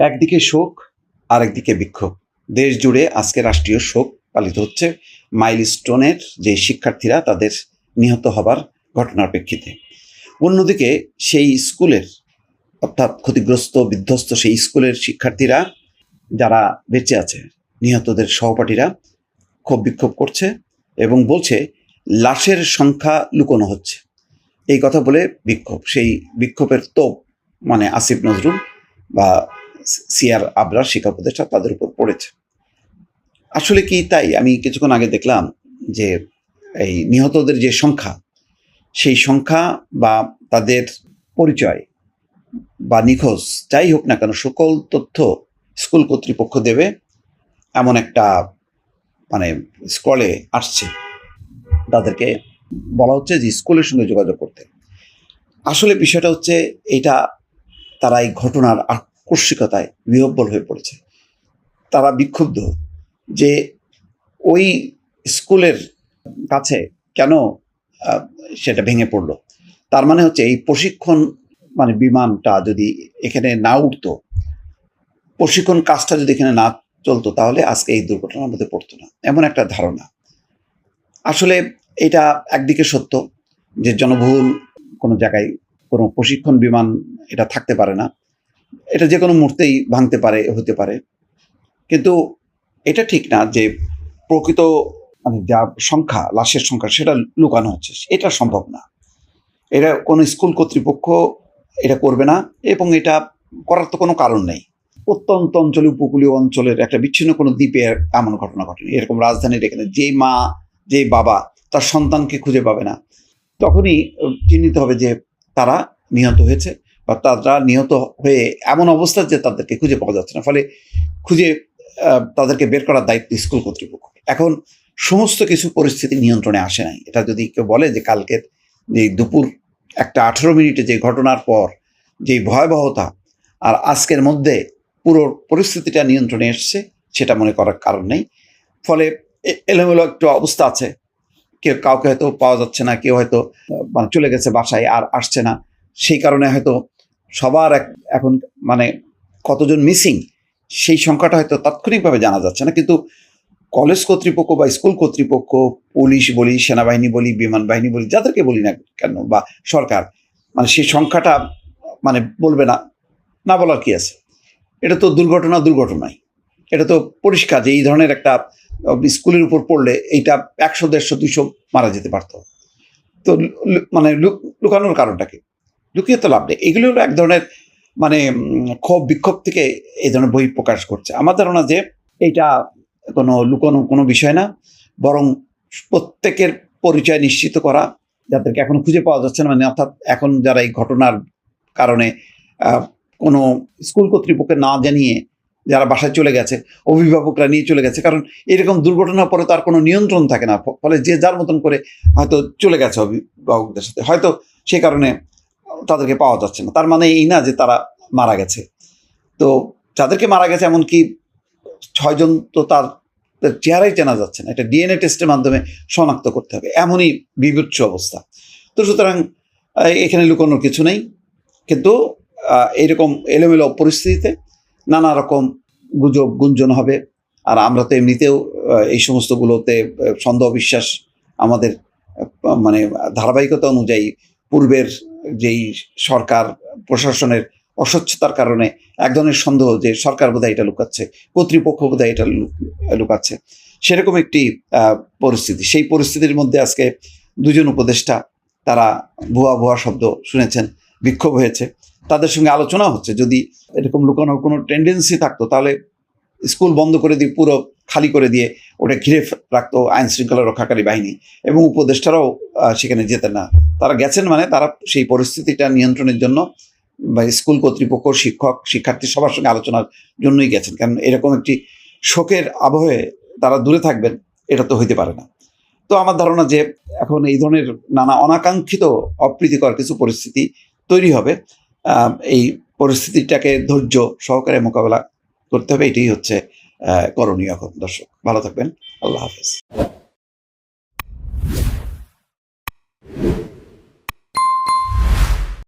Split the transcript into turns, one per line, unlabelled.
একদিকে শোক আর একদিকে বিক্ষোভ। দেশ জুড়ে আজকে রাষ্ট্রীয় শোক পালিত হচ্ছে। মাইলস্টোনের যে শিক্ষার্থীরা, তাদের নিহত হবার ঘটনার প্রেক্ষিতে। অন্যদিকে সেই স্কুলের, অর্থাৎ ক্ষতিগ্রস্ত, বিধ্বস্ত সেই স্কুলের শিক্ষার্থীরা, যারা বেঁচে আছে, নিহতদের সহপাঠীরা, ক্ষোভ বিক্ষোভ করছে এবং বলছে, লাশের সংখ্যা লুকোনো হচ্ছে। এই কথা বলে বিক্ষোভ। সেই বিক্ষোভের তোপ মানে আসিফ নজরুল বা সিআর আবরার শিক্ষা উপদেষ্টা তাদের উপর পড়েছে। আসলে কি তাই? আমি কিছুক্ষণ আগে দেখলাম যে এই নিহতদের যে সংখ্যা, সেই সংখ্যা বা তাদের পরিচয় বা নিখোঁজ, যাই হোক না কেন, সকল তথ্য স্কুল কর্তৃপক্ষ দেবে, এমন একটা মানে স্কলে আসছে। তাদেরকে বলা হচ্ছে যে স্কুলের সঙ্গে যোগাযোগ করতে। আসলে বিষয়টা হচ্ছে, এটা তারা এই ঘটনার আকস্মিকতায় বিহব্বল হয়ে পড়েছে। তারা বিক্ষুব্ধ যে ওই স্কুলের কাছে কেন সেটা ভেঙে পড়ল। তার মানে হচ্ছে এই প্রশিক্ষণ মানে বিমানটা যদি এখানে না উঠতো, প্রশিক্ষণ কাজটা যদি এখানে না চলতো, তাহলে আজকে এই দুর্ঘটনার মধ্যে পড়তো না। এমন একটা ধারণা। আসলে এটা একদিকে সত্য যে জনবহুল কোনো জায়গায় কোনো প্রশিক্ষণ বিমান এটা থাকতে পারে না। এটা যে কোনো মুহূর্তেই ভাঙতে পারে, হতে পারে। কিন্তু এটা ঠিক না যে প্রকৃত মানে যা সংখ্যা, লাশের সংখ্যা, সেটা লুকানো হচ্ছে। এটা সম্ভব না। এটা কোনো স্কুল কর্তৃপক্ষ এটা করবে না এবং এটা করার তো কোনো কারণ নেই। অত্যন্ত অঞ্চলে, উপকূলীয় অঞ্চলের একটা বিচ্ছিন্ন কোনো দ্বীপে এমন ঘটনা ঘটেনি। এরকম রাজধানীর এখানে যে মা, যে বাবা তার সন্তানকে খুঁজে পাবে না। তখনই চিহ্নিত হবে যে তারা নিহত হয়েছে। বা তারা নিহত হয়ে এমন অবস্থা যে তাদেরকে খুঁজে পাওয়া যাচ্ছে না। ফলে খুঁজে তাদেরকে বের করার দায়িত্ব স্কুল কর্তৃপক্ষ। এখন সমস্ত কিছু পরিস্থিতি নিয়ন্ত্রণে আসে নাই। এটা যদি কেউ বলে যে কালকের যে দুপুর একটা আঠেরো মিনিটে যে ঘটনার পর যে ভয়াবহতা আর আজকের মধ্যে পুরো পরিস্থিতিটা নিয়ন্ত্রণে এসছে, সেটা মনে করার কারণ নেই। ফলে এলোমেলো একটু অবস্থা আছে। কেউ কাউকে হয়তো পাওয়া যাচ্ছে না, কেউ হয়তো মানে চলে গেছে বাসায় আর আসছে না। সেই কারণে হয়তো সবার এখন মানে কতজন মিসিং সেই সংখ্যাটা হয়তো তাৎক্ষণিকভাবে জানা যাচ্ছে না। কিন্তু কলেজ কর্তৃপক্ষ বা স্কুল কর্তৃপক্ষ পুলিশ বলি, সেনাবাহিনী বলি, বিমান বাহিনী বলি, যাদেরকে বলি না কেন বা সরকার মানে সেই সংখ্যাটা মানে বলবে না না বলার কি আছে? এটা তো দুর্ঘটনা দুর্ঘটনাই। এটা তো পরিষ্কার যে এই ধরনের একটা স্কুলের উপর পড়লে এইটা একশো, দেড়শো, দুইশো মারা যেতে পারতো। তো মানে লুকানোর কারণটা কি? লুকিয়ে তো লাভ নেই। এগুলো হলো এক ধরনের মানে ক্ষোভ, বিক্ষোভ থেকে এই ধরনের বই প্রকাশ করছে। আমার ধারণা যে এইটা কোনো লুকানো কোনো বিষয় না, বরং প্রত্যেকের পরিচয় নিশ্চিত করা, যাদেরকে এখনও খুঁজে পাওয়া যাচ্ছে না মানে অর্থাৎ এখন যারা এই ঘটনার কারণে কোনো স্কুল কর্তৃপক্ষকে না জানিয়ে যারা বাসায় চলে গেছে, অভিভাবকরা নিয়ে চলে গেছে, কারণ এরকম দুর্ঘটনার পরে তার কোনো নিয়ন্ত্রণ থাকে না। ফলে যে যার মতন করে হয়তো চলে গেছে অভিভাবকদের সাথে। হয়তো সে কারণে তাদেরকে পাওয়া যাচ্ছে না। তার মানে এই না যে তারা মারা গেছে। তো যাদেরকে মারা গেছে এমনকি ছয়জন তো তার চেহারাই চেনা যাচ্ছে না। এটা ডিএনএ টেস্টের মাধ্যমে শনাক্ত করতে হবে। এমনই বিভৎস অবস্থা। তো সুতরাং এখানে লুকানোর কিছু নেই। কিন্তু আহ, এইরকম এলোমেলো পরিস্থিতিতে নানা রকম গুজব গুঞ্জন হবে। আর আমরা তো এমনিতেও এই সমস্তগুলোতে সন্দেহ বিশ্বাস আমাদের মানে ধারাবাহিকতা অনুযায়ী পূর্বের যেই সরকার, প্রশাসনের অস্বচ্ছতার কারণে এক ধরনের সন্দেহ যে সরকার বোধহয় এটা লুকাচ্ছে, কর্তৃপক্ষ বোধহয় এটা লুকাচ্ছে। সেরকম একটি পরিস্থিতি। সেই পরিস্থিতির মধ্যে আজকে দুজন উপদেষ্টা তারা ভুয়া ভুয়া শব্দ শুনেছেন, বিক্ষোভ হয়েছে। তাদের সঙ্গে আলোচনা হচ্ছে। যদি এরকম লুকানোর কোনো টেন্ডেন্সি থাকতো, তাহলে স্কুল বন্ধ করে দিয়ে, পুরো খালি করে দিয়ে ওটা ঘিরে রাখতো আইন শৃঙ্খলা রক্ষাকারী বাহিনী এবং উপদেষ্টারাও সেখানে যেতেন না। তারা গেছেন মানে তারা সেই পরিস্থিতিটা নিয়ন্ত্রণের জন্য বা স্কুল কর্তৃপক্ষ, শিক্ষক, শিক্ষার্থী সবার সঙ্গে আলোচনার জন্যই গেছেন। কারণ এরকম একটি শোকের আবহে তারা দূরে থাকবেন, এটা তো হইতে পারে না। তো আমার ধারণা যে এখন এই ধরনের নানা অনাকাঙ্ক্ষিত, অপ্রীতিকর কিছু পরিস্থিতি তৈরি হবে এই পরিস্থিতিটাকে ধৈর্য সহকারে মোকাবেলা করতে হবে, এটাই হচ্ছে করণীয় এখন। দর্শক, ভালো থাকবেন। আল্লাহ হাফেজ।